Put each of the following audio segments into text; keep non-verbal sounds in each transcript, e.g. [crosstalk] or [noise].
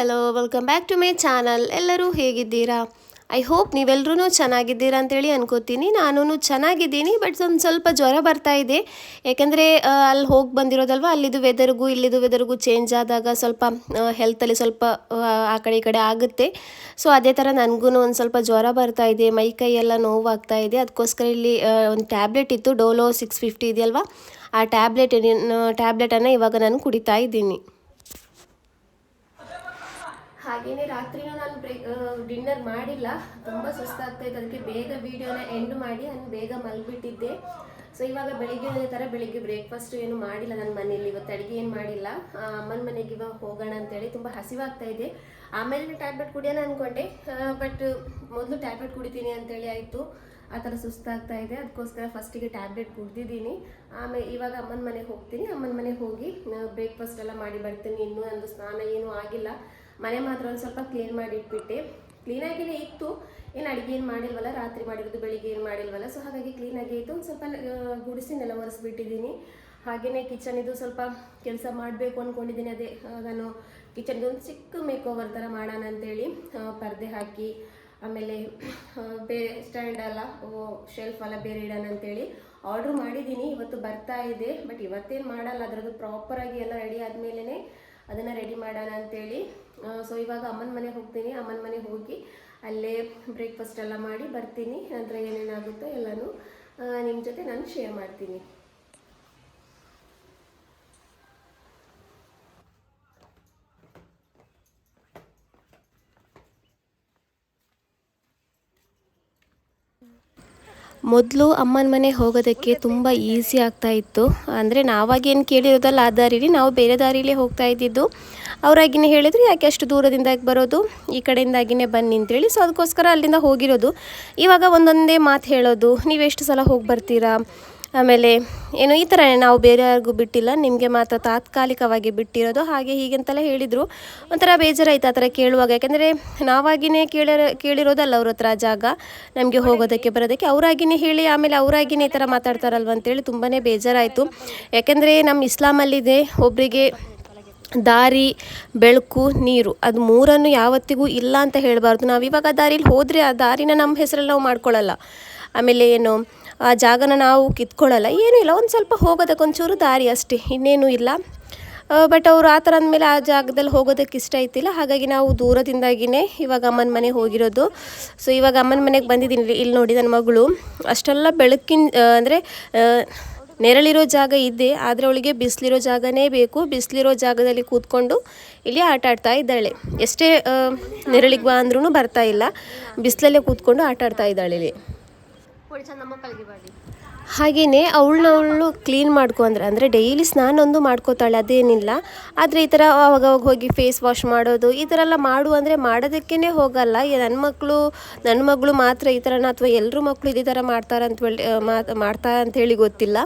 Hello welcome back to my channel ಎಲ್ಲರೂ ಹೇಗಿದ್ದೀರಾ? I hope ನೀವೆಲ್ಲರೂ ಚೆನ್ನಾಗಿದ್ದೀರಾ ಅಂತೇಳಿ ಅನ್ಕೋತೀನಿ. ನಾನು ಚೆನ್ನಾಗಿದ್ದೀನಿ ಬಟ್ ಒಂದು ಸ್ವಲ್ಪ ಜ್ವರ ಬರ್ತಾ ಇದೆ. ಯಾಕೆಂದರೆ ಅಲ್ಲಿ ಹೋಗಿ ಬಂದಿರೋದಲ್ವ? ಅಲ್ಲಿದು ವೆದರ್ಗೂ ಇಲ್ಲಿದು ವೆದರ್ಗೂ ಚೇಂಜ್ ಆದಾಗ ಸ್ವಲ್ಪ ಹೆಲ್ತಲ್ಲಿ ಸ್ವಲ್ಪ ಆ, ಕಡೆ ಈ ಕಡೆ ಆಗುತ್ತೆ. ಸೊ ಅದೇ ಥರ ನನಗೂ ಒಂದು ಸ್ವಲ್ಪ ಜ್ವರ ಬರ್ತಾ ಇದೆ. ಮೈ ಕೈ ಎಲ್ಲ ನೋವಾಗ್ತಾ ಇದೆ. ಅದಕ್ಕೋಸ್ಕರ ಇಲ್ಲಿ ಒಂದು ಟ್ಯಾಬ್ಲೆಟ್ ಇತ್ತು. ಡೋಲೋ ಸಿಕ್ಸ್ ಫಿಫ್ಟಿ ಇದೆಯಲ್ವ? ಆ ಟ್ಯಾಬ್ಲೆಟ್ ಟ್ಯಾಬ್ಲೆಟನ್ನು ಇವಾಗ ನಾನು ಕುಡಿತಾ ಇದ್ದೀನಿ. ಹಾಗೇನೆ ರಾತ್ರಿನೂ ನಾನು ಡಿನ್ನರ್ ಮಾಡಿಲ್ಲ. ತುಂಬ ಸುಸ್ತಾಗ್ತಾ ಇತ್ತು ಅದಕ್ಕೆ ಬೇಗ ವೀಡಿಯೋನ ಎಂಡ್ ಮಾಡಿ ನಾನು ಬೇಗ ಮಲ್ಬಿಟ್ಟಿದ್ದೆ. ಸೊ ಇವಾಗ ಬೆಳಿಗ್ಗೆ ಅದೇ ಥರ ಬೆಳಿಗ್ಗೆ ಬ್ರೇಕ್ಫಾಸ್ಟ್ ಏನು ಮಾಡಿಲ್ಲ ನನ್ನ ಮನೇಲಿ. ಇವತ್ತು ಅಡುಗೆ ಏನು ಮಾಡಿಲ್ಲ. ಅಮ್ಮನ ಮನೆಗೆ ಇವಾಗ ಹೋಗೋಣ ಅಂತೇಳಿ ತುಂಬ ಹಸಿವಾಗ್ತಾ ಇದೆ ಆಮೇಲೆ ಟ್ಯಾಬ್ಲೆಟ್ ಕುಡಿಯೋಣ ಅಂದ್ಕೊಂಡೆ ಬಟ್ ಮೊದಲು ಟ್ಯಾಬ್ಲೆಟ್ ಕುಡಿತೀನಿ ಅಂತೇಳಿ ಆಯಿತು. ಆ ಥರ ಸುಸ್ತಾಗ್ತಾ ಇದೆ ಅದಕ್ಕೋಸ್ಕರ ಫಸ್ಟಿಗೆ ಟ್ಯಾಬ್ಲೆಟ್ ಕುಡ್ದಿದ್ದೀನಿ. ಆಮೇಲೆ ಇವಾಗ ಅಮ್ಮನ ಮನೆಗೆ ಹೋಗ್ತೀನಿ. ಅಮ್ಮನ ಮನೆಗೆ ಹೋಗಿ ಬ್ರೇಕ್ಫಾಸ್ಟ್ ಎಲ್ಲ ಮಾಡಿ ಬರ್ತೀನಿ. ಇನ್ನೂ ನಂದು ಸ್ನಾನ ಏನೂ ಆಗಿಲ್ಲ. ಮನೆ ಮಾತ್ರ ಒಂದು ಸ್ವಲ್ಪ ಕ್ಲೀನ್ ಮಾಡಿ ಇಟ್ಬಿಟ್ಟೆ ಕ್ಲೀನಾಗಿಯೇ ಇತ್ತು. ಏನು ಅಡುಗೆ ಏನು ಮಾಡಿಲ್ವಲ್ಲ? ರಾತ್ರಿ ಮಾಡಿರೋದು, ಬೆಳಿಗ್ಗೆ ಏನು ಮಾಡಿಲ್ವಲ್ಲ? ಸೊ ಹಾಗಾಗಿ ಕ್ಲೀನಾಗಿ ಇತ್ತು. ಒಂದು ಸ್ವಲ್ಪ ಗುಡಿಸಿ ನೆಲ ಒರೆಸ್ಬಿಟ್ಟಿದ್ದೀನಿ. ಹಾಗೆಯೇ ಕಿಚನ್ ಇದು ಸ್ವಲ್ಪ ಕೆಲಸ ಮಾಡಬೇಕು ಅಂದ್ಕೊಂಡಿದ್ದೀನಿ ಅದೇ ನಾನು ಕಿಚನ್ಗೆ ಒಂದು ಚಿಕ್ಕ ಮೇಕ್ ಓವರ್ ಥರ ಮಾಡೋಣ ಅಂತೇಳಿ ಪರ್ದೆ ಹಾಕಿ, ಆಮೇಲೆ ಬೇರೆ ಸ್ಟ್ಯಾಂಡ್ ಓ ಶೆಲ್ಫ್ ಅಲ್ಲ ಬೇರೆ ಇಡೋಣ ಅಂತೇಳಿ ಆರ್ಡ್ರ್ ಮಾಡಿದ್ದೀನಿ. ಇವತ್ತು ಬರ್ತಾ ಇದೆ ಬಟ್ ಇವತ್ತೇನು ಮಾಡಲ್ಲ. ಅದರದ್ದು ಪ್ರಾಪರಾಗಿ ಎಲ್ಲ ರೆಡಿ ಆದಮೇಲೆ ಅದನ್ನು ರೆಡಿ ಮಾಡೋಣ ಅಂತೇಳಿ ಸೊ ಇವಾಗ ಅಮ್ಮನ ಮನೆಗೆ ಹೋಗ್ತೀನಿ. ಅಮ್ಮನ ಮನೆಗೆ ಹೋಗಿ ಅಲ್ಲೇ ಬ್ರೇಕ್ಫಾಸ್ಟ್ ಎಲ್ಲ ಮಾಡಿ ಬರ್ತೀನಿ. ನಂತರ ಏನೇನಾಗುತ್ತೋ ಎಲ್ಲನೂ ನಿಮ್ಮ ಜೊತೆ ನಾನು ಶೇರ್ ಮಾಡ್ತೀನಿ. ಮೊದಲು ಅಮ್ಮನ ಮನೆ ಹೋಗೋದಕ್ಕೆ ತುಂಬ ಈಸಿ ಆಗ್ತಾ ಇತ್ತು. ಅಂದರೆ ನಾವಾಗೇನು ಕೇಳಿರೋದಲ್ಲ ಆ ದಾರಿಲಿ, ನಾವು ಬೇರೆ ದಾರಿಲೇ ಹೋಗ್ತಾ ಇದ್ದಿದ್ದು. ಅವರಾಗಿನೇ ಹೇಳಿದ್ರು, ಯಾಕೆ ಅಷ್ಟು ದೂರದಿಂದ ಬರೋದು? ಈ ಕಡೆಯಿಂದಾಗಿನೇ ಬನ್ನಿ ಅಂತೇಳಿ. ಸೊ ಅದಕ್ಕೋಸ್ಕರ ಅಲ್ಲಿಂದ ಹೋಗಿರೋದು. ಇವಾಗ ಒಂದೊಂದೇ ಮಾತು ಹೇಳೋದು, ನೀವು ಎಷ್ಟು ಸಲ ಹೋಗಿ ಬರ್ತೀರಾ? ಆಮೇಲೆ, ಏನು, ಈ ಥರ ನಾವು ಬೇರೆ ಯಾರಿಗೂ ಬಿಟ್ಟಿಲ್ಲ. ನಿಮಗೆ ಮಾತ್ರ ತಾತ್ಕಾಲಿಕವಾಗಿ ಬಿಟ್ಟಿರೋದು. ಹಾಗೆ ಹೀಗೆ ಅಂತೆಲ್ಲ ಹೇಳಿದರು. ಒಂಥರ ಬೇಜಾರಾಯ್ತು ಆ ಥರ ಕೇಳುವಾಗ. ಯಾಕೆಂದರೆ, ನಾವಾಗಿನೇ ಕೇಳಿರೋ ಕೇಳಿರೋದಲ್ಲ ಅವ್ರ ಹತ್ರ ಜಾಗ. ನಮಗೆ ಹೋಗೋದಕ್ಕೆ, ಬರೋದಕ್ಕೆ. ಅವರಾಗಿನೇ ಹೇಳಿ, ಆಮೇಲೆ ಅವರಾಗಿನೇ ಈ ಥರ ಮಾತಾಡ್ತಾರಲ್ವ ಅಂತೇಳಿ ತುಂಬಾ ಬೇಜಾರಾಯಿತು. ಯಾಕೆಂದರೆ ನಮ್ಮ ಇಸ್ಲಾಮಲ್ಲಿದೆ. ಒಬ್ಬರಿಗೆ ದಾರಿ, ಬೆಳಕು, ನೀರು ಅದು ಮೂರನ್ನು ಯಾವತ್ತಿಗೂ ಇಲ್ಲ ಅಂತ ಹೇಳಬಾರ್ದು. ನಾವು ಇವಾಗ ಆ ದಾರಿಲಿ ಹೋದರೆ ಆ ದಾರಿನ ನಮ್ಮ ಹೆಸರಲ್ಲಿ ನಾವು ಮಾಡ್ಕೊಳ್ಳಲ್ಲ. ಆಮೇಲೆ ಏನು, ಆ ಜಾಗನ ನಾವು ಕಿತ್ಕೊಳ್ಳಲ್ಲ. ಏನೂ ಇಲ್ಲ, ಒಂದು ಸ್ವಲ್ಪ ಹೋಗೋದಕ್ಕೆ ಒಂಚೂರು ದಾರಿ ಅಷ್ಟೇ, ಇನ್ನೇನು ಇಲ್ಲ. ಬಟ್ ಅವರು ಆ ಥರ ಅಂದಮೇಲೆ ಆ ಜಾಗದಲ್ಲಿ ಹೋಗೋದಕ್ಕೆ ಇಷ್ಟ ಆಯ್ತಿಲ್ಲ. ಹಾಗಾಗಿ ನಾವು ದೂರದಿಂದಾಗಿಯೇ ಇವಾಗ ಅಮ್ಮನ ಮನೆಗೆ ಹೋಗಿರೋದು. ಸೊ ಇವಾಗ ಅಮ್ಮನ ಮನೆಗೆ ಬಂದಿದ್ದೀನಿ ಇಲ್ಲಿ- ನೋಡಿ ನನ್ನ ಮಗಳು. ಅಷ್ಟೆಲ್ಲ ಬೆಳಕಿನ ಅಂದರೆ ನೆರಳಿರೋ ಜಾಗ ಇದೆ, ಆದರೆ ಅವಳಿಗೆ ಬಿಸಿಲಿರೋ ಜಾಗನೇ ಬೇಕು. ಬಿಸಿಲಿರೋ ಜಾಗದಲ್ಲಿ ಕೂತ್ಕೊಂಡು ಇಲ್ಲಿ ಆಟ ಆಡ್ತಾ ಇದ್ದಾಳೆ. ಎಷ್ಟೇ ನೆರಳಿಗೆ ಬಾ ಅಂದ್ರೂ ಬರ್ತಾ ಇಲ್ಲ. ಬಿಸಿಲಲ್ಲೇ ಕೂತ್ಕೊಂಡು ಆಟ ಆಡ್ತಾ ಇದ್ದಾಳೆ ಇಲ್ಲಿ. ಹಾಗೆಯೇ ಅವಳನ್ನ ಅವಳು ಕ್ಲೀನ್ ಮಾಡ್ಕೊ ಅಂದರೆ ಅಂದರೆ ಡೈಲಿ ಸ್ನಾನ ಒಂದು ಮಾಡ್ಕೋತಾಳೆ, ಅದೇನಿಲ್ಲ. ಆದರೆ ಈ ಥರ ಅವಾಗವಾಗ ಅವಾಗ ಹೋಗಿ ಫೇಸ್ ವಾಶ್ ಮಾಡೋದು, ಈ ಥರ ಎಲ್ಲ ಮಾಡು ಅಂದರೆ ಮಾಡೋದಕ್ಕೇ ಹೋಗಲ್ಲ. ನನ್ನ ಮಕ್ಕಳು ನನ್ನ ಮಗಳು ಮಾತ್ರ ಈ ಥರನ ಅಥವಾ ಎಲ್ಲರೂ ಮಕ್ಕಳು ಇದೇ ಥರ ಮಾಡ್ತಾರೆ ಅಂತ ಹೇಳಿ ಮಾತು ಮಾಡ್ತಾರೆ ಅಂತೇಳಿ ಗೊತ್ತಿಲ್ಲ.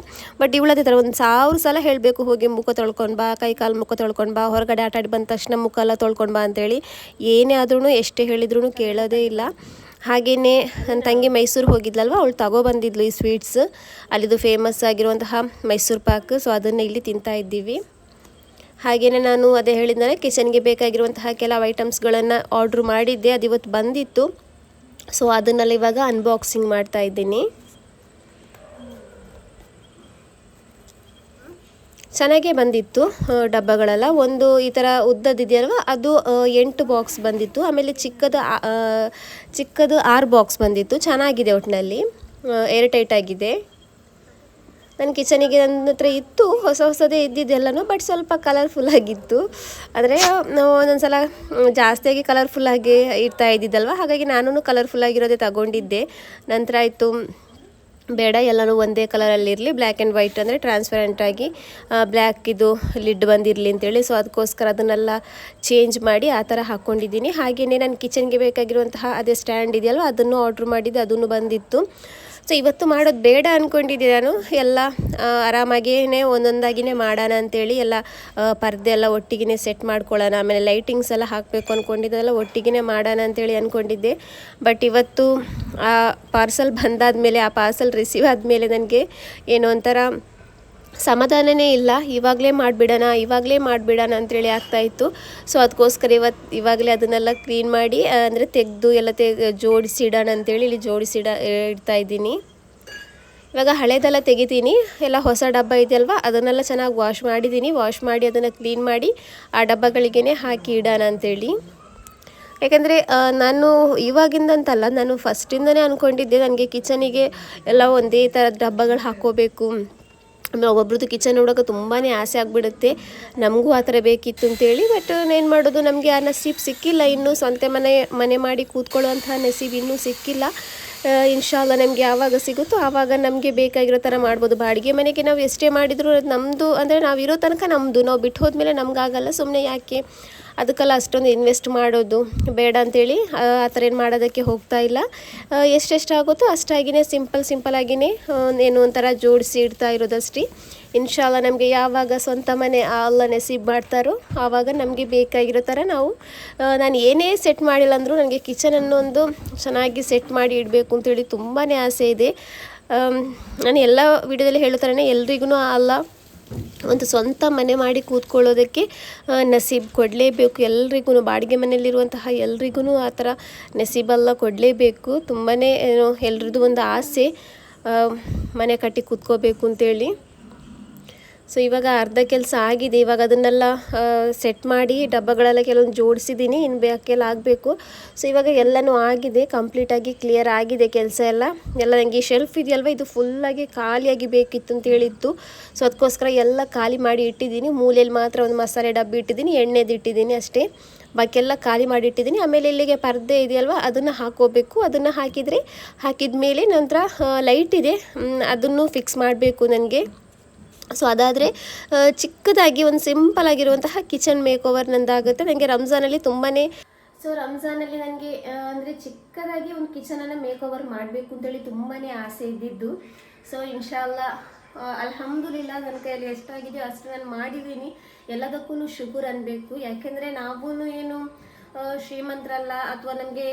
ಬಟ್ ಇವಳು ಅದೇ ಥರ ಒಂದು ಸಾವಿರ ಸಲ ಹೇಳಬೇಕು, ಹೋಗಿ ಮುಖ ತೊಳ್ಕೊಂಡು ಬಾ, ಕೈ ಕಾಲು ಮುಖ ತೊಳ್ಕೊಂಡು ಬಾ, ಹೊರಗಡೆ ಆಟಾಡಿ ಬಂದ ತಕ್ಷಣ ಮುಖ ಎಲ್ಲ ತೊಳ್ಕೊಂಡು ಬಾ ಅಂತೇಳಿ ಏನೇ ಆದ್ರೂ ಎಷ್ಟೇ ಹೇಳಿದ್ರೂ ಕೇಳೋದೇ ಇಲ್ಲ. ಹಾಗೆಯೇ ನನ್ನ ತಂಗಿ ಮೈಸೂರು ಹೋಗಿದ್ಲಲ್ವ? ಅವಳು ತಗೊಬಂದಿದ್ಲು ಈ ಸ್ವೀಟ್ಸ್ ಅಲ್ಲಿದು ಫೇಮಸ್ ಆಗಿರುವಂತಹ ಮೈಸೂರು ಪಾಕ್. ಸೊ ಅದನ್ನು ಇಲ್ಲಿ ತಿಂತಾ ಇದ್ದೀವಿ. ಹಾಗೆಯೇ ನಾನು ಅದೇ ಹೇಳಿದ್ನಲ್ಲ ಕಿಚನ್ಗೆ ಬೇಕಾಗಿರುವಂತಹ ಕೆಲವು ಐಟಮ್ಸ್ಗಳನ್ನು ಆರ್ಡ್ರ್ ಮಾಡಿದ್ದೆ. ಅದು ಇವತ್ತು ಬಂದಿತ್ತು. ಸೊ ಅದನ್ನೆಲ್ಲ ಇವಾಗ ಅನ್ಬಾಕ್ಸಿಂಗ್ ಮಾಡ್ತಾ ಇದ್ದೀನಿ. ಚೆನ್ನಾಗೇ ಬಂದಿತ್ತು ಡಬ್ಬಗಳೆಲ್ಲ. ಒಂದು ಈ ಥರ ಉದ್ದದಿದೆಯಲ್ವ ಅದು ಎಂಟು ಬಾಕ್ಸ್ ಬಂದಿತ್ತು. ಆಮೇಲೆ ಚಿಕ್ಕದು ಚಿಕ್ಕದು ಆರು ಬಾಕ್ಸ್ ಬಂದಿತ್ತು. ಚೆನ್ನಾಗಿದೆ ಒಟ್ಟಿನಲ್ಲಿ ಏರ್ ಟೈಟ್ ಆಗಿದೆ. ನನ್ನ ಕಿಚನಿಗೆ ನನ್ನ ಹತ್ರ ಇತ್ತು, ಹೊಸ ಹೊಸದೇ ಇದ್ದಿದ್ದೆಲ್ಲನೂ ಬಟ್ ಸ್ವಲ್ಪ ಕಲರ್ಫುಲ್ ಆಗಿತ್ತು. ಆದರೆ ಒಂದೊಂದು ಸಲ ಜಾಸ್ತಿಯಾಗಿ ಕಲರ್ಫುಲ್ಲಾಗಿ ಇಡ್ತಾ ಇದ್ದಿದ್ದಲ್ವ? ಹಾಗಾಗಿ ನಾನು ಕಲರ್ಫುಲ್ ಆಗಿರೋದೇ ತಗೊಂಡಿದ್ದೆ. ನಂತರ ಆಯಿತು ಬೇಡ, ಎಲ್ಲನೂ ಒಂದೇ ಕಲರಲ್ಲಿರಲಿ ಬ್ಲ್ಯಾಕ್ ಆ್ಯಂಡ್ ವೈಟ್ ಅಂದರೆ ಟ್ರಾನ್ಸ್ಪರೆಂಟ್ ಆಗಿ ಬ್ಲ್ಯಾಕ್ ಇದು ಲಿಡ್ ಬಂದಿರಲಿ ಅಂತೇಳಿ. ಸೊ ಅದಕ್ಕೋಸ್ಕರ ಅದನ್ನೆಲ್ಲ ಚೇಂಜ್ ಮಾಡಿ ಆ ಥರ ಹಾಕ್ಕೊಂಡಿದ್ದೀನಿ ಹಾಗೆಯೇ ನನ್ನ ಕಿಚನ್ಗೆ ಬೇಕಾಗಿರುವಂತಹ ಅದೇ ಸ್ಟ್ಯಾಂಡ್ ಇದೆಯಲ್ವ, ಅದನ್ನು ಆರ್ಡ್ರ್ ಮಾಡಿದ್ದೆ ಅದನ್ನು ಬಂದಿತ್ತು. ಸೊ ಇವತ್ತು ಮಾಡೋದು ಬೇಡ ಅಂದ್ಕೊಂಡಿದ್ದೆ ನಾನು. ಎಲ್ಲ ಆರಾಮಾಗಿಯೇ ಒಂದೊಂದಾಗಿನೇ ಮಾಡೋಣ ಅಂತೇಳಿ ಎಲ್ಲ ಪರ್ದೆ ಎಲ್ಲ ಒಟ್ಟಿಗೆ ಸೆಟ್ ಮಾಡ್ಕೊಳ್ಳೋಣ, ಆಮೇಲೆ ಲೈಟಿಂಗ್ಸ್ ಎಲ್ಲ ಹಾಕಬೇಕು ಅಂದ್ಕೊಂಡಿದ್ದೆಲ್ಲ ಒಟ್ಟಿಗೆ ಮಾಡೋಣ ಅಂತೇಳಿ ಅಂದ್ಕೊಂಡಿದ್ದೆ ಬಟ್ ಇವತ್ತು, ಆ ಪಾರ್ಸಲ್ ಬಂದಾದಮೇಲೆ, ಆ ಪಾರ್ಸಲ್ ರಿಸೀವ್ ಆದಮೇಲೆ ನನಗೆ ಏನೋ ಒಂಥರ ಸಮಾಧಾನನೇ ಇಲ್ಲ. ಇವಾಗಲೇ ಮಾಡಿಬಿಡೋಣ ಇವಾಗಲೇ ಮಾಡಿಬಿಡೋಣ ಅಂತೇಳಿ ಆಗ್ತಾಯಿತ್ತು ಸೊ ಅದಕ್ಕೋಸ್ಕರ ಇವತ್ತು ಇವಾಗಲೇ ಅದನ್ನೆಲ್ಲ ಕ್ಲೀನ್ ಮಾಡಿ ಅಂದರೆ ತೆಗೆದು ಎಲ್ಲ ತೆ ಜೋಡಿಸಿಡೋಣ ಅಂತೇಳಿ ಇಲ್ಲಿ ಜೋಡಿಸಿಡ, ಇಡ್ತಾ ಇದ್ದೀನಿ. ಇವಾಗ ಹಳೇದೆಲ್ಲ ತೆಗಿತೀನಿ. ಎಲ್ಲ ಹೊಸ ಡಬ್ಬ ಇದೆಯಲ್ವ? ಅದನ್ನೆಲ್ಲ ಚೆನ್ನಾಗಿ ವಾಶ್ ಮಾಡಿದ್ದೀನಿ. ವಾಶ್ ಮಾಡಿ ಅದನ್ನು ಕ್ಲೀನ್ ಮಾಡಿ, ಆ ಡಬ್ಬಗಳಿಗೇ ಹಾಕಿ ಇಡೋಣ ಅಂತೇಳಿ. ಯಾಕೆಂದರೆ ನಾನು ಇವಾಗಿಂದಂತಲ್ಲ, ನಾನು ಫಸ್ಟಿಂದನೇ ಅಂದ್ಕೊಂಡಿದ್ದೆ ನನಗೆ ಕಿಚನಿಗೆ ಎಲ್ಲ ಒಂದೇ ಥರದ ಡಬ್ಬಗಳು ಹಾಕ್ಕೋಬೇಕು. ಆಮೇಲೆ ಒಬ್ಬೊಬ್ರದ್ದು ಕಿಚನ್ ನೋಡೋಕೆ ತುಂಬಾ ಆಸೆ ಆಗಿಬಿಡುತ್ತೆ. ನಮಗೂ ಆ ಥರ ಬೇಕಿತ್ತು ಅಂತೇಳಿ, ಬಟ್ ಏನು ಮಾಡೋದು, ನಮಗೆ ಆ ನಸೀಬ್ ಸಿಕ್ಕಿಲ್ಲ. ಇನ್ನೂ ಸ್ವಂತ ಮನೆ ಮನೆ ಮಾಡಿ ಕೂತ್ಕೊಳ್ಳುವಂಥ ನಸೀಬ್ ಇನ್ನೂ ಸಿಕ್ಕಿಲ್ಲ. ಇನ್ಶಾಲ್ಲ ನಮಗೆ ಯಾವಾಗ ಸಿಗುತ್ತೋ ಆವಾಗ ನಮಗೆ ಬೇಕಾಗಿರೋ ಥರ ಮಾಡ್ಬೋದು. ಬಾಡಿಗೆ ಮನೆಗೆ ನಾವು ಎಷ್ಟೇ ಮಾಡಿದರೂ ನಮ್ಮದು ಅಂದರೆ ನಾವು ಇರೋ ತನಕ ನಮ್ಮದು ನಾವು ಬಿಟ್ಟು ಹೋದ್ಮೇಲೆ ನಮಗಾಗಲ್ಲ ಸುಮ್ಮನೆ ಯಾಕೆ? ಅದಕ್ಕೆಲ್ಲ ಅಷ್ಟೊಂದು ಇನ್ವೆಸ್ಟ್ ಮಾಡೋದು ಬೇಡ ಅಂತೇಳಿ, ಆ ಥರ ಏನು ಮಾಡೋದಕ್ಕೆ ಹೋಗ್ತಾ ಇಲ್ಲ. ಎಷ್ಟೆಷ್ಟಾಗುತ್ತೋ ಅಷ್ಟಾಗಿಯೇ ಸಿಂಪಲ್ ಸಿಂಪಲ್ ಆಗಿಯೇ ಏನು ಒಂಥರ ಜೋಡಿಸಿ ಇಡ್ತಾ ಇರೋದಷ್ಟೇ. ಇನ್ಶಾಲ್ಲ ನಮಗೆ ಯಾವಾಗ ಸ್ವಂತ ಮನೆ ಅಲ್ಲ ನೆಸಿಬ್ ಮಾಡ್ತಾರೋ ಆವಾಗ ನಮಗೆ ಬೇಕಾಗಿರೋ ಥರ ನಾವು ನಾನು ಏನೇ ಸೆಟ್ ಮಾಡಿಲ್ಲ ಅಂದರೂ ನನಗೆ ಕಿಚನನ್ನು ಒಂದು ಚೆನ್ನಾಗಿ ಸೆಟ್ ಮಾಡಿ ಇಡಬೇಕು ಅಂತೇಳಿ ತುಂಬಾ ಆಸೆ ಇದೆ. ನಾನು ಎಲ್ಲ ವಿಡಿಯೋದಲ್ಲಿ ಹೇಳೋ ಥರನೇ ಎಲ್ರಿಗೂ ಅಲ್ಲ ಒಂದು ಸ್ವಂತ ಮನೆ ಮಾಡಿ ಕೂತ್ಕೊಳ್ಳೋದಕ್ಕೆ ನಸೀಬ್ ಕೊಡಲೇಬೇಕು. ಎಲ್ರಿಗೂ ಬಾಡಿಗೆ ಮನೆಯಲ್ಲಿರುವಂತಹ ಎಲ್ರಿಗೂ ಆ ಥರ ನಸೀಬೆಲ್ಲ ಕೊಡಲೇಬೇಕು. ತುಂಬಾ ಏನು ಎಲ್ರದ್ದು ಒಂದು ಆಸೆ ಮನೆ ಕಟ್ಟಿ ಕೂತ್ಕೋಬೇಕು ಅಂತೇಳಿ. ಸೊ ಇವಾಗ ಅರ್ಧ ಕೆಲಸ ಆಗಿದೆ. ಇವಾಗ ಅದನ್ನೆಲ್ಲ ಸೆಟ್ ಮಾಡಿ ಡಬ್ಬಗಳೆಲ್ಲ ಕೆಲವೊಂದು ಜೋಡಿಸಿದ್ದೀನಿ. ಇನ್ನು ಬೇಕೆಲ್ಲ ಆಗಬೇಕು. ಸೊ ಇವಾಗ ಎಲ್ಲನೂ ಆಗಿದೆ. ಕಂಪ್ಲೀಟಾಗಿ ಕ್ಲಿಯರ್ ಆಗಿದೆ ಕೆಲಸ ಎಲ್ಲ. ಎಲ್ಲ ನನಗೆ ಶೆಲ್ಫ್ ಇದೆಯಲ್ವ? ಇದು ಫುಲ್ಲಾಗಿ ಖಾಲಿಯಾಗಿ ಬೇಕಿತ್ತು ಅಂತ ಹೇಳಿತ್ತು ಸೊ ಅದಕ್ಕೋಸ್ಕರ ಎಲ್ಲ ಖಾಲಿ ಮಾಡಿ ಇಟ್ಟಿದ್ದೀನಿ. ಮೂಲೆಯಲ್ಲಿ ಮಾತ್ರ ಒಂದು ಮಸಾಲೆ ಡಬ್ಬಿ ಇಟ್ಟಿದ್ದೀನಿ. ಎಣ್ಣೆದು ಇಟ್ಟಿದ್ದೀನಿ ಅಷ್ಟೇ. ಬಾಕಿ ಎಲ್ಲ ಖಾಲಿ ಮಾಡಿ ಇಟ್ಟಿದ್ದೀನಿ. ಆಮೇಲೆ ಇಲ್ಲಿಗೆ ಪರ್ದೆ ಇದೆಯಲ್ವ? ಅದನ್ನು ಹಾಕೋಬೇಕು. ಅದನ್ನು ಹಾಕಿದರೆ ಹಾಕಿದ ಮೇಲೆ ನಂತರ ಲೈಟ್ ಇದೆ. ಅದನ್ನು ಫಿಕ್ಸ್ ಮಾಡಬೇಕು ನನಗೆ ಸೊ ಅದಾದರೆ ಚಿಕ್ಕದಾಗಿ ಒಂದು ಸಿಂಪಲ್ ಆಗಿರುವಂತಹ ಕಿಚನ್ ಮೇಕ್ ಓವರ್ ನಂದಾಗುತ್ತೆ ನನಗೆ ರಂಜಾನಲ್ಲಿ ತುಂಬಾ ಸೊ ರಂಜಾನಲ್ಲಿ ನನಗೆ ಅಂದರೆ ಚಿಕ್ಕದಾಗಿ ಒಂದು ಕಿಚನನ್ನು ಮೇಕ್ ಓವರ್ ಮಾಡಬೇಕು ಅಂತೇಳಿ ತುಂಬಾ ಆಸೆ ಇದ್ದಿದ್ದು. ಸೊ ಇನ್ಶಾಲ್ಲ ಅಲ್ಹಮ್ದುಲಿಲ್ಲ ನನ್ನ ಕೈಯಲ್ಲಿ ಎಷ್ಟಾಗಿದೆಯೋ ಅಷ್ಟು ನಾನು ಮಾಡಿದ್ದೀನಿ. ಎಲ್ಲದಕ್ಕೂ ಶುಗರ್ ಅನ್ನಬೇಕು ಯಾಕೆಂದರೆ ನಾವೂ ಏನು ಶ್ರೀಮಂತರಲ್ಲ ಅಥವಾ ನಮಗೆ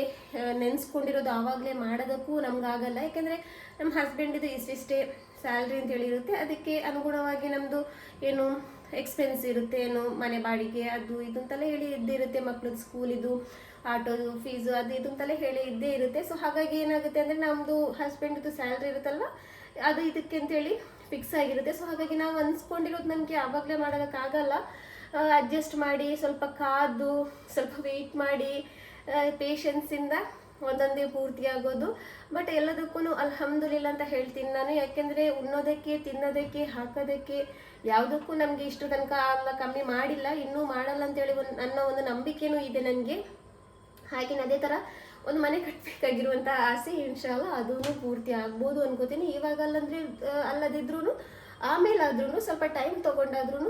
ನೆನೆಸ್ಕೊಂಡಿರೋದು ಆವಾಗಲೇ ಮಾಡೋದಕ್ಕೂ ನಮಗಾಗಲ್ಲ. ಯಾಕೆಂದರೆ ನಮ್ಮ ಹಸ್ಬೆಂಡಿದು ಇಷ್ಟಿಷ್ಟೇ ಸ್ಯಾಲ್ರಿ ಅಂತ ಹೇಳಿರುತ್ತೆ. ಅದಕ್ಕೆ ಅನುಗುಣವಾಗಿ ನಮ್ಮದು ಏನು ಎಕ್ಸ್ಪೆನ್ಸ್ ಇರುತ್ತೆ, ಏನು ಮನೆ ಬಾಡಿಗೆ, ಅದು ಇದು ಅಂತಲೇ ಹೇಳಿ ಇದ್ದೇ ಇರುತ್ತೆ. ಮಕ್ಳದ್ದು ಸ್ಕೂಲಿದು ಆಟೋದು ಫೀಸು ಅದು ಇದು ಅಂತಲೇ ಹೇಳಿ ಇದ್ದೇ ಇರುತ್ತೆ. ಸೊ ಹಾಗಾಗಿ ಏನಾಗುತ್ತೆ ಅಂದರೆ ನಮ್ಮದು ಹಸ್ಬೆಂಡ್ದು ಸ್ಯಾಲ್ರಿ ಇರುತ್ತಲ್ವ, ಅದು ಇದಕ್ಕೆ ಅಂತೇಳಿ ಫಿಕ್ಸ್ ಆಗಿರುತ್ತೆ. ಸೊ ಹಾಗಾಗಿ ನಾವು ಅನ್ಸ್ಕೊಂಡಿರೋದು ನಮಗೆ ಆವಾಗಲೇ ಮಾಡೋದಕ್ಕಾಗಲ್ಲ ಅಡ್ಜಸ್ಟ್ ಮಾಡಿ ಸ್ವಲ್ಪ ಕಾದು, ಸ್ವಲ್ಪ ವೆಯ್ಟ್ ಮಾಡಿ ಪೇಷನ್ಸಿಂದ ಒಂದೊಂದೇ ಪೂರ್ತಿ ಆಗೋದು. ಬಟ್ ಎಲ್ಲದಕ್ಕೂ ಅಲ್ಹಮ್ದುಲಿಲ್ಲ ಅಂತ ಹೇಳ್ತೀನಿ ನಾನು. ಯಾಕೆಂದರೆ ಉಣ್ಣೋದಕ್ಕೆ, ತಿನ್ನೋದಕ್ಕೆ, ಹಾಕೋದಕ್ಕೆ ಯಾವುದಕ್ಕೂ ನಮಗೆ ಇಷ್ಟು ತನಕ ಅಲ್ಲ, ಕಮ್ಮಿ ಮಾಡಿಲ್ಲ. ಇನ್ನೂ ಮಾಡಲ್ಲ ಅಂತೇಳಿ ಒಂದು ನನ್ನ ಒಂದು ನಂಬಿಕೆನೂ ಇದೆ ನನಗೆ. ಹಾಗೆ ಅದೇ ಥರ ಒಂದು ಮನೆ ಕಟ್ಟಬೇಕಾಗಿರುವಂಥ ಆಸೆ ಇನ್ಶಾಲ್ಲ ಅದೂ ಪೂರ್ತಿ ಆಗ್ಬೋದು ಅನ್ಕೋತೀನಿ. ಇವಾಗಲ್ಲಂದ್ರೆ ಅಲ್ಲದಿದ್ರೂ ಆಮೇಲಾದ್ರೂ ಸ್ವಲ್ಪ ಟೈಮ್ ತೊಗೊಂಡಾದ್ರೂ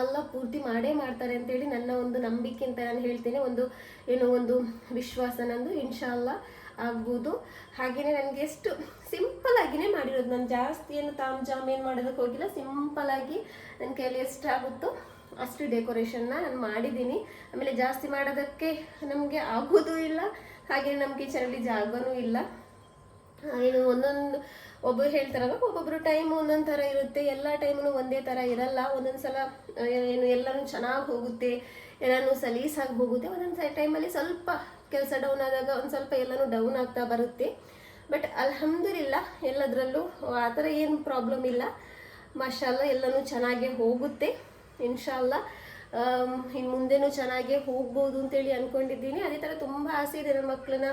ಅಲ್ಲ ಪೂರ್ತಿ ಮಾಡೇ ಮಾಡ್ತಾರೆ ಅಂತೇಳಿ ನನ್ನ ಒಂದು ನಂಬಿಕೆ ಅಂತ ನಾನು ಹೇಳ್ತೇನೆ. ಒಂದು, ಏನು ಒಂದು ವಿಶ್ವಾಸ ನಂದು ಇನ್ಶಾಲ್ಲ ಆಗ್ಬೋದು. ಹಾಗೆಯೇ ನನಗೆ ಎಷ್ಟು ಸಿಂಪಲ್ ಆಗಿನೇ ಮಾಡಿರೋದು. ನಾನು ಜಾಸ್ತಿ ಏನು ತಾಮ್ ಜಾಮ್ ಏನು ಮಾಡೋದಕ್ಕೆ ಹೋಗಿಲ್ಲ. ಸಿಂಪಲ್ ಆಗಿ ನನ್ನ ಕೈಯಲ್ಲಿ ಎಷ್ಟಾಗುತ್ತೋ ಅಷ್ಟು ಡೆಕೋರೇಷನ್ನ ನಾನು ಮಾಡಿದ್ದೀನಿ. ಆಮೇಲೆ ಜಾಸ್ತಿ ಮಾಡೋದಕ್ಕೆ ನಮಗೆ ಆಗೋದು ಇಲ್ಲ. ಹಾಗೆ ನಮ್ಮ ಕಿಚನಲ್ಲಿ ಜಾಗವೂ ಇಲ್ಲ. ಏನು ಒಂದೊಂದು ಒಬ್ಬರು ಹೇಳ್ತಾರಲ್ಲ ಒಬ್ಬೊಬ್ರು ಟೈಮ್ ಒಂದೊಂದು ಥರ ಇರುತ್ತೆ, ಎಲ್ಲ ಟೈಮು ಒಂದೇ ಥರ ಇರಲ್ಲ, ಒಂದೊಂದು ಸಲ ಏನು ಎಲ್ಲನೂ ಚೆನ್ನಾಗಿ ಹೋಗುತ್ತೆ, ಎಲ್ಲನೂ ಸಲೀಸಾಗಿ ಹೋಗುತ್ತೆ, ಒಂದೊಂದು ಟೈಮಲ್ಲಿ ಸ್ವಲ್ಪ ಕೆಲಸ ಡೌನ್ ಆದಾಗ ಒಂದು ಸ್ವಲ್ಪ ಎಲ್ಲನೂ ಡೌನ್ ಆಗ್ತಾ ಬರುತ್ತೆ. ಬಟ್ ಅಲ್ಹಮ್ದುಲಿಲ್ಲ, ಎಲ್ಲದರಲ್ಲೂ ಆ ಥರ ಏನು ಪ್ರಾಬ್ಲಮ್ ಇಲ್ಲ. ಮಾಷಾಲ್ಲ ಎಲ್ಲನೂ ಚೆನ್ನಾಗೇ ಹೋಗುತ್ತೆ ಇನ್ಶಾಲ್ಲ ಇನ್ನು ಮುಂದೆನೂ ಚೆನ್ನಾಗಿ ಹೋಗ್ಬೋದು ಅಂತೇಳಿ ಅಂದ್ಕೊಂಡಿದ್ದೀನಿ ಅದೇ ಥರ ತುಂಬ ಆಸೆ ಇದೆ ನನ್ನ ಮಕ್ಕಳನ್ನ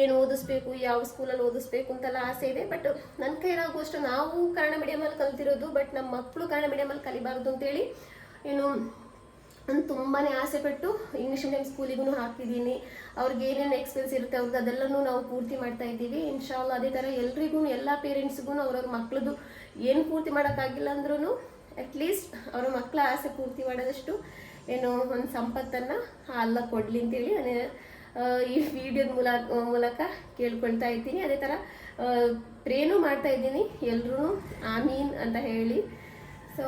ಏನು ಓದಿಸ್ಬೇಕು, ಯಾವ ಸ್ಕೂಲಲ್ಲಿ ಓದಿಸ್ಬೇಕು ಅಂತೆಲ್ಲ ಆಸೆ ಇದೆ. ಬಟ್ ನನ್ನ ಕೈಲಾಗುವಷ್ಟು ನಾವು ಕನ್ನಡ ಮೀಡಿಯಮಲ್ಲಿ ಕಲ್ತಿರೋದು ಬಟ್ ನಮ್ಮ ಮಕ್ಕಳು ಕನ್ನಡ ಮೀಡಿಯಮಲ್ಲಿ ಕಲಿಬಾರ್ದು ಅಂತೇಳಿ ಏನು ನಾನು ತುಂಬಾ ಆಸೆ ಪಟ್ಟು ಇಂಗ್ಲೀಷ್ ಮೀಡಿಯಂ ಸ್ಕೂಲಿಗೂ ಹಾಕಿದ್ದೀನಿ. ಅವ್ರಿಗೆ ಏನೇನು ಎಕ್ಸ್ಪೆನ್ಸ್ ಇರುತ್ತೆ ಅವ್ರಿಗೆ ಅದೆಲ್ಲನೂ ನಾವು ಪೂರ್ತಿ ಮಾಡ್ತಾ ಇದ್ದೀವಿ. ಇನ್ಶಾಲ್ಲ ಅದೇ ಥರ ಎಲ್ರಿಗೂ ಎಲ್ಲ ಪೇರೆಂಟ್ಸ್ಗೂ ಅವ್ರವ್ರ ಮಕ್ಳದ್ದು ಏನು ಪೂರ್ತಿ ಮಾಡೋಕ್ಕಾಗಿಲ್ಲ ಅಂದ್ರೂ ಅಟ್ಲೀಸ್ಟ್ ಅವರ ಮಕ್ಕಳ ಆಸೆ ಪೂರ್ತಿ ಮಾಡೋದಷ್ಟು ಏನು ಒಂದು ಸಂಪತ್ತನ್ನು ಅಲ್ಲ ಕೊಡಲಿ ಅಂತೇಳಿ ನಾನು ಈ ವಿಡಿಯೋದ ಮೂಲಕ ಮೂಲಕ ಕೇಳ್ಕೊಳ್ತಾ ಇದ್ದೀನಿ. ಅದೇ ಥರ ಪ್ರೇನೂ ಮಾಡ್ತಾ ಇದ್ದೀನಿ ಎಲ್ಲರೂ ಆಮೀನ್ ಅಂತ ಹೇಳಿ. ಸೊ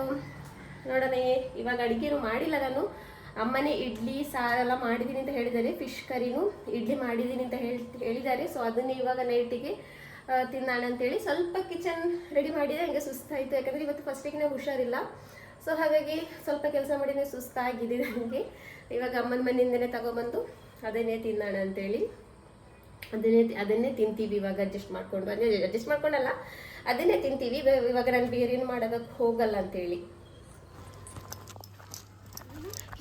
ನೋಡೋಣ ಇವಾಗ ಅಡುಗೆನೂ ಮಾಡಿಲ್ಲ ನಾನು. ಅಮ್ಮನೇ ಇಡ್ಲಿ ಸಾರೆಲ್ಲ ಮಾಡಿದ್ದೀನಿ ಅಂತ ಹೇಳಿದ್ದಾರೆ. ಫಿಶ್ ಕರಿನೂ ಇಡ್ಲಿ ಮಾಡಿದ್ದೀನಿ ಅಂತ ಹೇಳಿ, ಹೇಳಿದ್ದಾರೆ. ಸೊ ಅದನ್ನೇ ಇವಾಗ ನೈಟಿಗೆ ತಿನ್ನೋಣ ಅಂತೇಳಿ ಸ್ವಲ್ಪ ಕಿಚನ್ ರೆಡಿ ಮಾಡಿದೆ, ಹಂಗೆ ಸುಸ್ತಾಯಿತು ಯಾಕಂದರೆ ಇವತ್ತು ಫಸ್ಟಿಗೆ ನಾವು ಹುಷಾರಿಲ್ಲ. ಸೊ ಹಾಗಾಗಿ ಸ್ವಲ್ಪ ಕೆಲಸ ಮಾಡಿನೇ ಸುಸ್ತಾಗಿದೆ ನನಗೆ ಇವಾಗ ಅಮ್ಮನ ಮನೆಯಿಂದನೇ ತಗೊಬಂದು ಅದನ್ನೇ ತಿನ್ನೋಣ ಅಂತೇಳಿ. ಅದನ್ನೇ ಅದನ್ನೇ ತಿಂತೀವಿ ಇವಾಗ ಅಡ್ಜಸ್ಟ್ ಮಾಡ್ಕೊಂಡು. ಅಂದರೆ ಅಡ್ಜಸ್ಟ್ ಮಾಡ್ಕೊಂಡಲ್ಲ, ಅದನ್ನೇ ತಿಂತೀವಿ. ಇವ- ಇವಾಗ ನಾನು ಬೇರೆ ಏನು ಮಾಡೋದಕ್ಕೆ ಹೋಗಲ್ಲ ಅಂತೇಳಿ.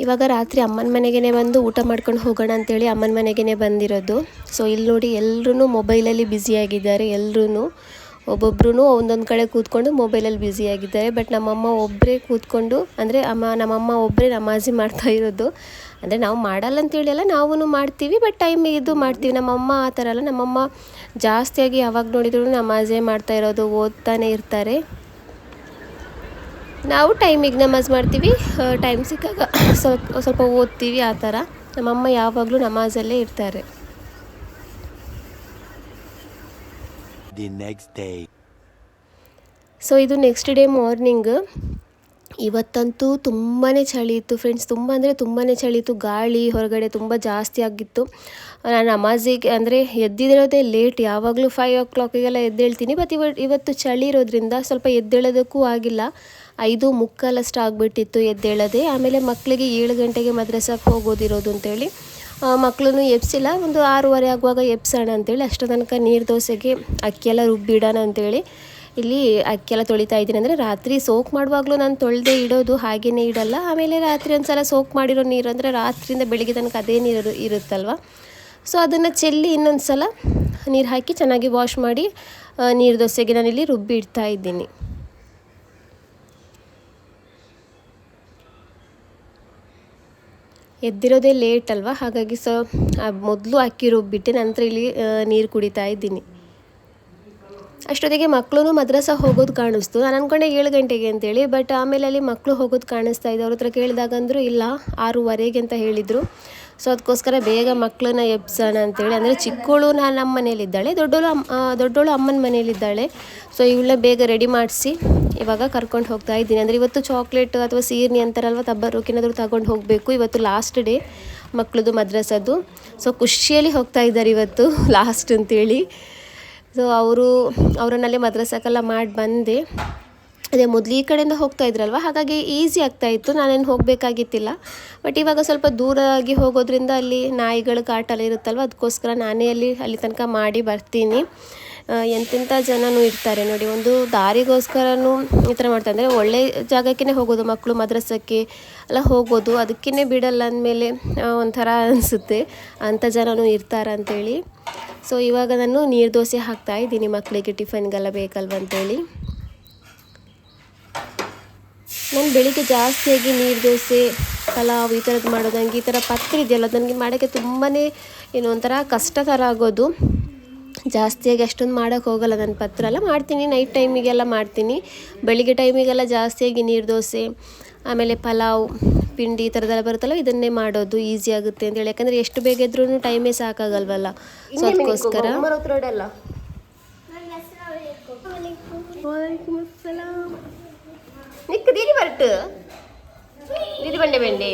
ಇವಾಗ ರಾತ್ರಿ ಅಮ್ಮನ ಮನೆಗೇ ಬಂದು ಊಟ ಮಾಡ್ಕೊಂಡು ಹೋಗೋಣ ಅಂತೇಳಿ ಅಮ್ಮನ ಮನೆಗೇ ಬಂದಿರೋದು. ಸೊ ಇಲ್ಲಿ ನೋಡಿ ಎಲ್ಲರೂ ಮೊಬೈಲಲ್ಲಿ ಬ್ಯುಸಿಯಾಗಿದ್ದಾರೆ ಎಲ್ಲರೂ ಒಬ್ಬೊಬ್ರು ಒಂದೊಂದು ಕಡೆ ಕೂತ್ಕೊಂಡು ಮೊಬೈಲಲ್ಲಿ ಬ್ಯುಸಿಯಾಗಿದ್ದಾರೆ ಬಟ್ ನಮ್ಮಮ್ಮ ಒಬ್ಬರೇ ಕೂತ್ಕೊಂಡು, ಅಂದರೆ ಅಮ್ಮ, ನಮ್ಮಮ್ಮ ಒಬ್ಬರೇ ನಮಾಜಿ ಮಾಡ್ತಾ ಇರೋದು. ಅಂದರೆ ನಾವು ಮಾಡಲ್ಲ ಅಂತೇಳಿ ಅಲ್ಲ ನಾವು ಮಾಡ್ತೀವಿ ಬಟ್ ಟೈಮ್ ಇದು ಮಾಡ್ತೀವಿ. ನಮ್ಮಮ್ಮ ಆ ಥರ ಅಲ್ಲ, ನಮ್ಮಮ್ಮ ಜಾಸ್ತಿಯಾಗಿ ಯಾವಾಗ ನೋಡಿದ್ರು ನಮಾಜೇ ಮಾಡ್ತಾ ಇರೋದು, ಓದ್ತಾನೆ ಇರ್ತಾರೆ. ನಾವು ಟೈಮಿಗೆ ನಮಾಜ್ ಮಾಡ್ತೀವಿ. ಟೈಮ್ ಸಿಕ್ಕಾಗ [coughs] ಸ್ವಲ್ಪ ಸ್ವಲ್ಪ ಓದ್ತೀವಿ ಆ ಥರ. ನಮ್ಮಮ್ಮ ಯಾವಾಗಲೂ ನಮಾಜಲ್ಲೇ ಇರ್ತಾರೆ. ದಿ ನೆಕ್ಸ್ಟ್ ಡೇ ಸೊ ಇದು ನೆಕ್ಸ್ಟ್ ಡೇ ಮಾರ್ನಿಂಗ್ ಇವತ್ತಂತೂ ತುಂಬಾ ಚಳಿ ಇತ್ತು ಫ್ರೆಂಡ್ಸ್ ತುಂಬ ಅಂದರೆ ತುಂಬಾ ಚಳಿ ಇತ್ತು. ಗಾಳಿ ಹೊರಗಡೆ ತುಂಬ ಜಾಸ್ತಿ ಆಗಿತ್ತು. ನಾನು ನಮಾಜಿಗೆ ಅಂದರೆ ಎದ್ದಿರೋದೇ ಲೇಟ್ ಯಾವಾಗಲೂ ಫೈವ್ ಓ ಕ್ಲಾಕಿಗೆಲ್ಲ ಎದ್ದೇಳ್ತೀನಿ. ಬಟ್ ಇವತ್ತು ಇವತ್ತು ಚಳಿ ಇರೋದ್ರಿಂದ ಸ್ವಲ್ಪ ಎದ್ದೇಳೋದಕ್ಕೂ ಆಗಿಲ್ಲ. ಐದು ಮುಕ್ಕಾಲಷ್ಟು ಆಗಿಬಿಟ್ಟಿತ್ತು ಎದ್ದೇಳದೆ, ಆಮೇಲೆ ಮಕ್ಕಳಿಗೆ ಏಳು ಗಂಟೆಗೆ ಮದ್ರಸಕ್ಕೆ ಹೋಗೋದಿರೋದು ಅಂತೇಳಿ ಮಕ್ಕಳನ್ನು ಎಬ್ಸಿಲ್ಲ. ಒಂದು ಆರೂವರೆ ಆಗುವಾಗ ಎಬ್ಸೋಣ ಅಂತೇಳಿ ಅಷ್ಟು ತನಕ ನೀರು ದೋಸೆಗೆ ಅಕ್ಕಿಯೆಲ್ಲ ರುಬ್ಬಿಡೋಣ ಅಂತೇಳಿ ಇಲ್ಲಿ ಅಕ್ಕಿಯೆಲ್ಲ ತೊಳಿತಾ ಇದ್ದೀನಿ. ಅಂದರೆ ರಾತ್ರಿ ಸೋಕ್ ಮಾಡುವಾಗಲೂ ನಾನು ತೊಳೆದೇ ಇಡೋದು ಹಾಗೇ ಇಡಲ್ಲ. ಆಮೇಲೆ ರಾತ್ರಿ ಒಂದು ಸಲ ಸೋಕ್ ಮಾಡಿರೋ ನೀರು ಅಂದರೆ ರಾತ್ರಿಯಿಂದ ಬೆಳಿಗ್ಗೆ ತನಕ ಅದೇ ನೀರು ಇರುತ್ತಲ್ವ? ಸೊ ಅದನ್ನು ಚೆಲ್ಲಿ ಇನ್ನೊಂದು ಸಲ ನೀರು ಹಾಕಿ ಚೆನ್ನಾಗಿ ವಾಶ್ ಮಾಡಿ ನೀರು ದೋಸೆಗೆ ನಾನಿಲ್ಲಿ ರುಬ್ಬಿ ಇಡ್ತಾ ಇದ್ದೀನಿ. ಎದ್ದಿರೋದೇ ಲೇಟ್ ಅಲ್ವಾ? ಹಾಗಾಗಿ ಸೊ ಮೊದಲು ಅಕ್ಕಿ ರುಬ್ಬಿಟ್ಟು ನಂತರ ಇಲ್ಲಿ ನೀರು ಕುಡಿತಾ ಇದ್ದೀನಿ. ಅಷ್ಟೊತ್ತಿಗೆ ಮಕ್ಕಳು ಮದ್ರಸ ಹೋಗೋದು ಕಾಣಿಸ್ತು. ನಾನು ಅಂದ್ಕೊಂಡೆ ಏಳು ಗಂಟೆಗೆ ಅಂತೇಳಿ ಬಟ್ ಆಮೇಲೆ ಅಲ್ಲಿ ಮಕ್ಕಳು ಹೋಗೋದು ಕಾಣಿಸ್ತಾ ಇದೆ. ಅವ್ರ ಹತ್ರ ಕೇಳಿದಾಗ ಅಂದರು ಇಲ್ಲ, ಆರೂವರೆಗೆ ಅಂತ ಹೇಳಿದರು. ಸೊ ಅದಕ್ಕೋಸ್ಕರ ಬೇಗ ಮಕ್ಕಳನ್ನ ಎಬ್ಸೋಣ ಅಂತೇಳಿ. ಅಂದರೆ ಚಿಕ್ಕವಳು ನಾನು ನಮ್ಮ ಮನೇಲಿದ್ದಾಳೆ ದೊಡ್ಡವಳು ಅಮ್ಮ ದೊಡ್ಡೋಳು ಅಮ್ಮನ ಮನೇಲಿದ್ದಾಳೆ ಸೊ ಇವಳನ್ನ ಬೇಗ ರೆಡಿ ಮಾಡಿಸಿ ಇವಾಗ ಕರ್ಕೊಂಡು ಹೋಗ್ತಾ ಇದ್ದೀನಿ. ಅಂದರೆ ಇವತ್ತು ಚಾಕ್ಲೇಟ್ ಅಥವಾ ಸೀರ್ನಿ ಅಂತಾರಲ್ವ ತಬ್ಬರೋಕೇನಾದರೂ ತಗೊಂಡು ಹೋಗಬೇಕು. ಇವತ್ತು ಲಾಸ್ಟ್ ಡೇ ಮಕ್ಕಳದು ಮದ್ರಸದ್ದು ಸೊ ಖುಷಿಯಲ್ಲಿ ಹೋಗ್ತಾ ಇದ್ದಾರೆ ಇವತ್ತು [laughs] ಲಾಸ್ಟ್ ಅಂತೇಳಿ. ಸೊ ಅವರು, ಅವರನ್ನಲ್ಲೇ ಮದ್ರಸಕ್ಕೆಲ್ಲ ಮಾಡಿ ಬಂದೆ. ಅದೇ ಮೊದಲು ಈ ಕಡೆಯಿಂದ ಹೋಗ್ತಾ ಇದ್ರಲ್ವ? ಹಾಗಾಗಿ ಈಸಿ ಆಗ್ತಾ ಇತ್ತು. ನಾನೇನು ಹೋಗಬೇಕಾಗಿತ್ತಿಲ್ಲ. ಬಟ್ ಇವಾಗ ಸ್ವಲ್ಪ ದೂರ ಆಗಿ ಹೋಗೋದ್ರಿಂದ ಅಲ್ಲಿ ನಾಯಿಗಳು ಕಾಟಲ್ಲಿ ಇರುತ್ತಲ್ವ? ಅದಕ್ಕೋಸ್ಕರ ನಾನೇ ಅಲ್ಲಿ ಅಲ್ಲಿ ತನಕ ಮಾಡಿ ಬರ್ತೀನಿ. ಎಂತೆಂಥ ಜನನೂ ಇರ್ತಾರೆ ನೋಡಿ. ಒಂದು ದಾರಿಗೋಸ್ಕರನೂ ಈ ಥರ ಮಾಡ್ತಾರೆ ಅಂದರೆ ಒಳ್ಳೆ ಜಾಗಕ್ಕೇ ಹೋಗೋದು, ಮಕ್ಕಳು ಮದ್ರಸಕ್ಕೆ ಎಲ್ಲ ಹೋಗೋದು ಅದಕ್ಕೇ ಬಿಡಲ್ಲ ಅಂದಮೇಲೆ ಒಂಥರ ಅನಿಸುತ್ತೆ. ಅಂಥ ಜನನೂ ಇರ್ತಾರೆ ಅಂತೇಳಿ. ಸೊ ಇವಾಗ ನಾನು ನೀರು ದೋಸೆ ಹಾಕ್ತಾ ಇದ್ದೀನಿ ಮಕ್ಕಳಿಗೆ ಟಿಫನ್ಗೆಲ್ಲ ಬೇಕಲ್ವ ಅಂತೇಳಿ. ನಾನು ಬೆಳಿಗ್ಗೆ ಜಾಸ್ತಿಯಾಗಿ ನೀರು ದೋಸೆ ಪಲಾವ್ ಈ ಥರದ್ದು ಮಾಡೋದು ನನಗೆ ಈ ಥರ ಪತ್ರ ಇದೆಯಲ್ಲ ನನಗೆ ಮಾಡೋಕ್ಕೆ ತುಂಬಾ ಏನೋ ಒಂಥರ ಕಷ್ಟಕರ ಆಗೋದು. ಜಾಸ್ತಿಯಾಗಿ ಅಷ್ಟೊಂದು ಮಾಡೋಕ್ಕೆ ಹೋಗಲ್ಲ ನನ್ನ ಪತ್ರ ಎಲ್ಲ ಮಾಡ್ತೀನಿ ನೈಟ್ ಟೈಮಿಗೆಲ್ಲ ಮಾಡ್ತೀನಿ. ಬೆಳಿಗ್ಗೆ ಟೈಮಿಗೆಲ್ಲ ಜಾಸ್ತಿಯಾಗಿ ನೀರು ದೋಸೆ ಆಮೇಲೆ ಪಲಾವ್ ಪಿಂಡಿ ಈ ಥರದ್ದೆಲ್ಲ ಬರುತ್ತಲ್ಲ ಇದನ್ನೇ ಮಾಡೋದು ಈಸಿ ಆಗುತ್ತೆ ಅಂತೇಳಿ ಯಾಕಂದರೆ ಎಷ್ಟು ಬೇಗ ಇದ್ರೂ ಟೈಮೇ ಸಾಕಾಗಲ್ವಲ್ಲ. ಸೊ ಅದಕ್ಕೋಸ್ಕರ ಬಂಡೆ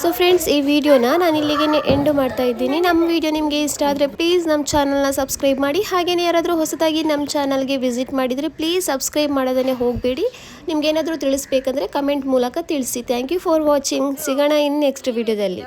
ಸೊ ಫ್ರೆಂಡ್ಸ್ ಈ ವಿಡಿಯೋನ ನಾನು ಇಲ್ಲಿಗೆ ಎಂಡು ಮಾಡ್ತಾ ಇದ್ದೀನಿ. ನಮ್ಮ ವಿಡಿಯೋ ನಿಮಗೆ ಇಷ್ಟ ಆದರೆ ಪ್ಲೀಸ್ ನಮ್ಮ ಚಾನಲ್ನ ಸಬ್ಸ್ಕ್ರೈಬ್ ಮಾಡಿ. ಹಾಗೆಯೇ ಯಾರಾದರೂ ಹೊಸದಾಗಿ ನಮ್ಮ ಚಾನಲ್ಗೆ ವಿಸಿಟ್ ಮಾಡಿದರೆ ಪ್ಲೀಸ್ ಸಬ್ಸ್ಕ್ರೈಬ್ ಮಾಡೋದನ್ನೇ ಹೋಗಬೇಡಿ. ನಿಮ್ಗೇನಾದರೂ ತಿಳಿಸ್ಬೇಕಂದ್ರೆ ಕಮೆಂಟ್ ಮೂಲಕ ತಿಳಿಸಿ. ಥ್ಯಾಂಕ್ ಯು ಫಾರ್ ವಾಚಿಂಗ್ ಸಿಗೋಣ ಇನ್ ನೆಕ್ಸ್ಟ್ ವಿಡಿಯೋದಲ್ಲಿ